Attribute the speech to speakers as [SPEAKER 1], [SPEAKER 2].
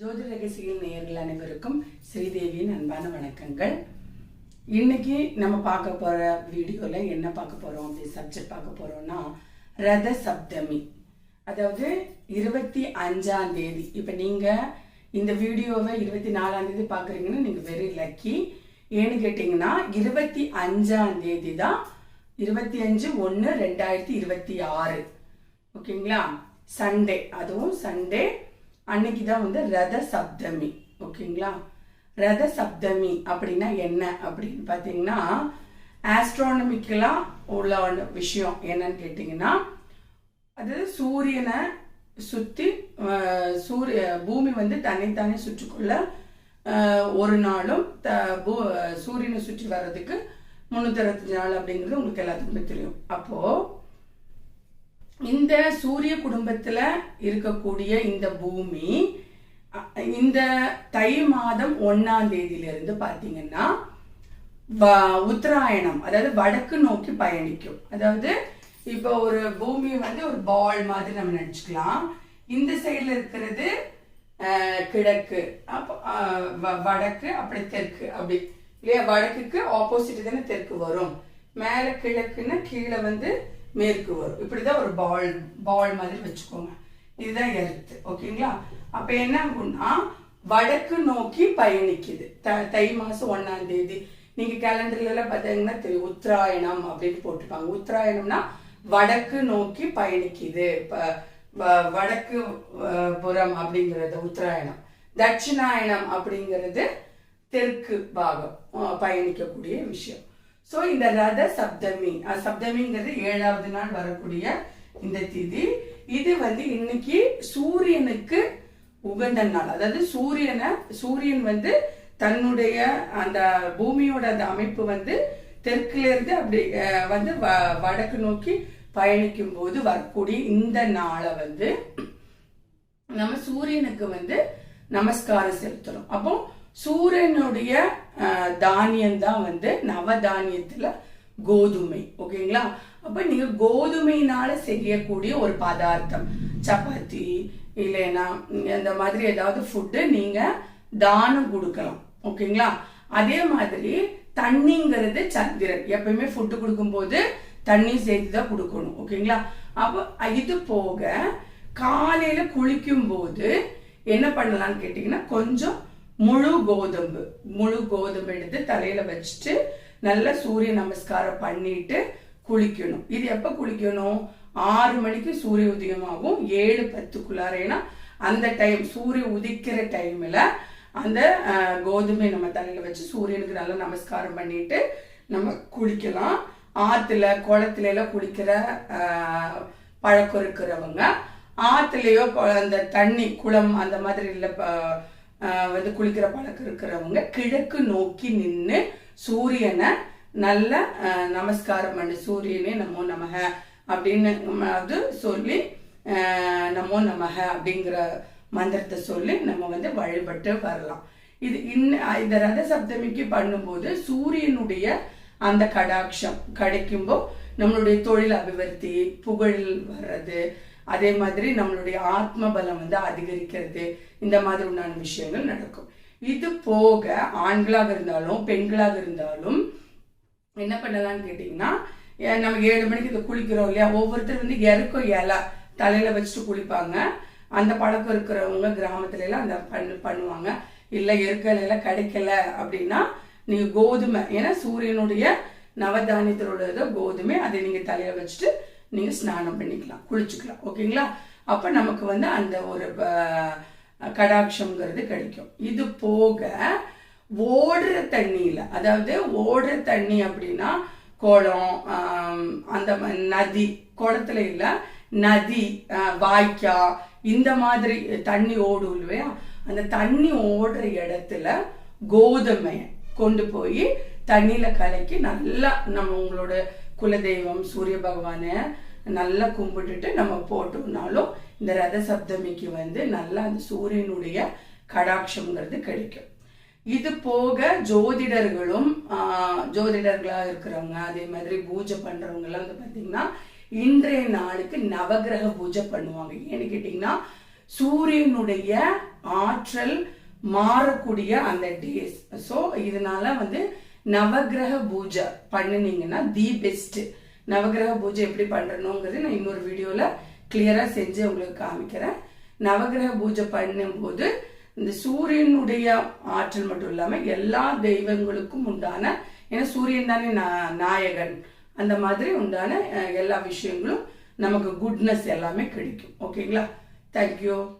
[SPEAKER 1] ஜோதி ரகசியல் நேயர்கள் அனைவருக்கும் ஸ்ரீதேவியின் அன்பான வணக்கங்கள். இன்னைக்கு நம்ம பார்க்க போற வீடியோல என்ன பார்க்க போறோம் அப்படி சப்ஜெக்ட் பார்க்க போறோம்னா ரத சப்தமி. அதாவது இருபத்தி அஞ்சாம் தேதி. இப்போ நீங்க இந்த வீடியோவை இருபத்தி நாலாம் தேதி பார்க்குறீங்கன்னா நீங்க வெரி லக்கி ஏன்னு கேட்டிங்கன்னா இருபத்தி அஞ்சாம் தேதி தான் இருபத்தி அஞ்சு ஒன்று ரெண்டாயிரத்தி இருபத்தி ஆறு. ஓகேங்களா? சண்டே அதுவும் சண்டே அன்னைக்கு தான் வந்து ரத சப்தமி ஓகேங்களா? ரத சப்தமி அப்படின்னா என்ன அப்படின்னு பார்த்தீங்கன்னா ஆஸ்ட்ரானமிக்கலாக உள்ள விஷயம் என்னன்னு கேட்டிங்கன்னா அது சூரியனை சுற்றி சூரிய பூமி வந்து தன்னைத்தானே சுற்றிக்கொள்ள ஒரு நாளும் த பூ சூரியனை சுற்றி வர்றதுக்கு முந்நூற்றி அறுபத்தஞ்சு நாள் அப்படிங்கிறது உங்களுக்கு எல்லாத்துக்குமே தெரியும். அப்போது இந்த சூரிய குடும்பத்தில் இருக்கக்கூடிய இந்த பூமி இந்த தை மாதம் ஒன்னாம் தேதியிலிருந்து பார்த்தீங்கன்னா வ- உத்தராயணம் அதாவது வடக்கு நோக்கி பயணிக்கும். அதாவது இப்போ ஒரு பூமி வந்து ஒரு பால் மாதிரி நம்ம நினச்சிக்கலாம். இந்த சைடில் இருக்கிறது கிழக்கு. அப்போ வ- வடக்கு அப்படி தெற்கு அப்படி. இல்லையா? வடக்குக்கு ஆப்போசிட் தானே தெற்கு வரும். மேலே கிழக்குன்னா கீழே வந்து மேற்கு வரும் இப்படிதான் ஒரு பால் பால் மாதிரி வச்சுக்கோங்க. இதுதான் எர்த்து ஓகேங்களா? அப்ப என்ன ஆகும்னா வடக்கு நோக்கி பயணிக்குது. த- தை மாசம் ஒன்னாம் தேதி. நீங்க கேலண்டர்ல பார்த்தீங்கன்னா தெரியும் உத்தராயணம் அப்படின்னு போட்டிருப்பாங்க. உத்தராயணம்னா வடக்கு நோக்கி பயணிக்குது. வடக்கு புறம் அப்படிங்கிறது உத்தராயணம். தட்சிணாயணம் அப்படிங்கிறது தெற்கு பாகம் பயணிக்கக்கூடிய விஷயம். ஸோ இந்த ரத சப்தமி சப்தமிங்கிறது ஏழாவது நாள் வரக்கூடிய இந்த திதி. இது வந்து இன்னைக்கு சூரியனுக்கு உகந்த நாள். அதாவது சூரியனை சூரியன் வந்து தன்னுடைய அந்த பூமியோட அந்த அமைப்பு வந்து தெற்குல இருந்து அப்படி வந்து வ- வடக்கு நோக்கி பயணிக்கும் போது வரக்கூடிய இந்த நாளை வந்து நம்ம சூரியனுக்கு வந்து நமஸ்காரம் செலுத்துறோம் அப்போ சூரியனுடைய தானியம் தான் வந்து நவதானியத்தில் கோதுமை. ஓகேங்களா? அப்போ நீங்கள் கோதுமையினால செய்யக்கூடிய ஒரு பதார்த்தம். சப்பாத்தி இல்லைன்னா இந்த மாதிரி ஏதாவது ஃபுட்டு நீங்கள் தானம் கொடுக்கலாம். ஓகேங்களா? அதே மாதிரி தண்ணிங்கிறது சந்திரன். எப்பயுமே ஃபுட்டு கொடுக்கும்போது தண்ணி சேர்த்து தான் கொடுக்கணும். ஓகேங்களா? அப்போ இது போக காலையில் குளிக்கும் போது என்ன பண்ணலாம்னு கேட்டிங்கன்னா கொஞ்சம் முழு கோதும்பு. முழு கோதும்பு எடுத்து தலையில வச்சுட்டு நல்ல சூரிய நமஸ்காரம் பண்ணிட்டு குளிக்கணும். இது எப்ப குளிக்கணும்? ஆறு மணிக்கு சூரிய உதயமாகும் ஏழு பத்துக்குள்ளார. ஏன்னா அந்த டைம் சூரிய உதிக்கிற டைம்ல அந்த கோதுமை நம்ம தலையில வச்சு சூரியனுக்கு நல்லா நமஸ்காரம் பண்ணிட்டு நம்ம குளிக்கலாம். ஆத்துல குளத்துல எல்லாம் குளிக்கிற பழக்கம் இருக்கிறவங்க ஆத்துலயோ அந்த தண்ணி குளம் அந்த மாதிரி இல்லை ப- வந்து குளிக்கிற பழக்கம் இருக்கிறவங்க கிழக்கு நோக்கி நின்று சூரியனை நல்ல நமஸ்காரம் பண்ணி. சூரியனே நமோ நமக அப்படின்னு நம்ம அது சொல்லி நமோ நமக அப்படிங்கிற மந்திரத்தை சொல்லி நம்ம வந்து வழிபட்டு வரலாம். இது இன்ன இந்த ரத சப்தமிக்கு பண்ணும்போது சூரியனுடைய அந்த கடாட்சம் கிடைக்கும்போ நம்மளுடைய தொழில் அபிவிருத்தி புகழ் வர்றது அதே மாதிரி நம்மளுடைய ஆத்ம பலம் வந்து அதிகரிக்கிறது. இந்த மாதிரி உண்டான விஷயங்கள் நடக்கும். இது போக ஆண்களாக இருந்தாலும் பெண்களாக இருந்தாலும் என்ன பண்ணலாம்னு கேட்டிங்கன்னா ஏ- நம்ம ஏழு மணிக்கு இதை குளிக்கிறோம் இல்லையா? ஒவ்வொருத்தர் வந்து இறக்கும் இலை தலையில வச்சுட்டு குளிப்பாங்க. அந்த பழக்கம் இருக்கிறவங்க கிராமத்துல எல்லாம் அந்த பண்ணு பண்ணுவாங்க. இல்லை எருக்கலெல்லாம் கிடைக்கல அப்படின்னா நீங்க கோதுமை ஏன்னா சூரியனுடைய நவதானியத்தில் கோதுமை அதை நீங்க தலையில வச்சுட்டு நீங்கள் ஸ்நானம் பண்ணிக்கலாம் குளிச்சுக்கலாம் ஓகேங்களா? அப்போ நமக்கு வந்து அந்த ஒரு அஹ், கடாட்சம்ங்கிறது கிடைக்கும். இது போக ஓடுற தண்ணியில் அதாவது ஓடுற தண்ணி அப்படின்னா குளம் அந்த நதி குளத்துல இல்லை நதி வாய்க்கா இந்த மாதிரி தண்ணி ஓடும் இல்லையா? அந்த தண்ணி ஓடுற இடத்துல கோதுமையை கொண்டு போய் தண்ணியில் கலக்கி நல்லா நம்ம உங்களோட குலதெய்வம் சூரிய பகவானை நல்லா கும்பிட்டுட்டு நம்ம போட்டோம்னாலும் இந்த ரத சப்தமிக்கு வந்து நல்லா அந்த சூரியனுடைய கடாட்சம்ங்கிறது கிடைக்கும். இது போக ஜோதிடர்களும் ஜோதிடர்களாக இருக்கிறவங்க அதே மாதிரி பூஜை பண்றவங்க வந்து பார்த்திங்கன்னா இன்றைய நாளுக்கு நவகிரக பூஜை பண்ணுவாங்க. ஏன்னு கேட்டிங்கன்னா சூரியனுடைய ஆற்றல் மாறக்கூடிய அந்த டேஸ் ஸோ இதனால வந்து நவகிரக பூஜை பண்ணினீங்கன்னா தி பெஸ்ட். நவகிரக பூஜை எப்படி பண்ணணுங்கிறது நான் இன்னொரு வீடியோவில் கிளியராக செஞ்சு உங்களுக்கு காமிக்கிறேன். நவகிரக பூஜை பண்ணும்போது இந்த சூரியனுடைய ஆற்றல் மட்டும் இல்லாமல் எல்லா தெய்வங்களுக்கும் உண்டான ஏன்னா சூரியன் தானே நா- நாயகன். அந்த மாதிரி உண்டான எல்லா விஷயங்களும் நமக்கு குட்னஸ் எல்லாமே கிடைக்கும். ஓகேங்களா தேங்க்யூ